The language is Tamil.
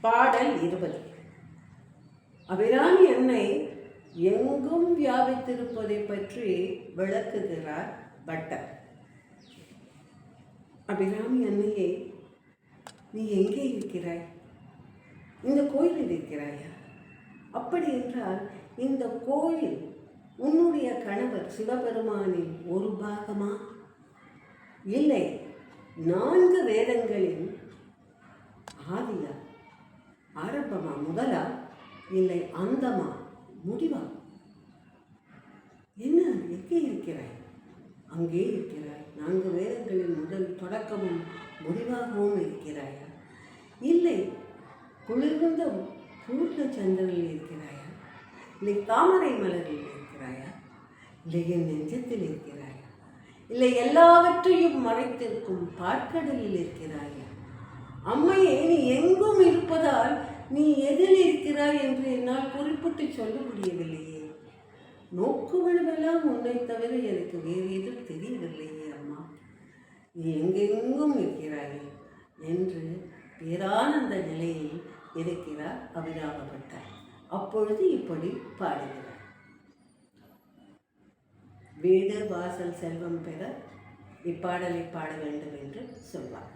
பாடல் இருபது. அபிராமி என்னை எங்கும் வியாபித்திருப்பதை பற்றி விளக்குகிறார் பட்டர். அபிராமி அன்னையே நீ எங்கே இருக்கிறாய்? இந்த கோயிலில் இருக்கிறாயா? அப்படி என்றால் இந்த கோயில் உன்னுடைய கணவர் சிவபெருமானின் ஒரு பாகமா? இல்லை நான்கு வேதங்களில் முதலா இல்லை அந்தமா? முடிவா? என்ன எங்கே இருக்கிறாய்? அங்கே இருக்கிறாய். நான்கு வேதங்களின் முதல் தொடக்கமும் முடிவாகவும் இருக்கிறாயா? இல்லை குளிர்ந்த பூர்ண சந்திரனில் இருக்கிறாயா? இல்லை தாமரை மலரில் இருக்கிறாயா? இல்லை என் நெஞ்சத்தில் இருக்கிறாயா? இல்லை எல்லாவற்றையும் மறைத்திருக்கும் பார்க்கடலில் இருக்கிறாயா? அம்மை நீ எதில் இருக்கிறாய் என்று என்னால் குறிப்பிட்டு சொல்ல முடியவில்லையே. நோக்குவனவெல்லாம் உன்னை தவிர எனக்கு வேறு எதுவும் தெரியவில்லையே அம்மா. நீ எங்கெங்கும் இருக்கிறாயே என்று பேரானந்த நிலையில் இருக்கிறார் அபிராமப்பட்டார் அப்பொழுது இப்படி பாடுகிறார். வீடு வாசல் செல்வம் பெற இப்பாடலை பாட வேண்டும் என்று சொல்வார்.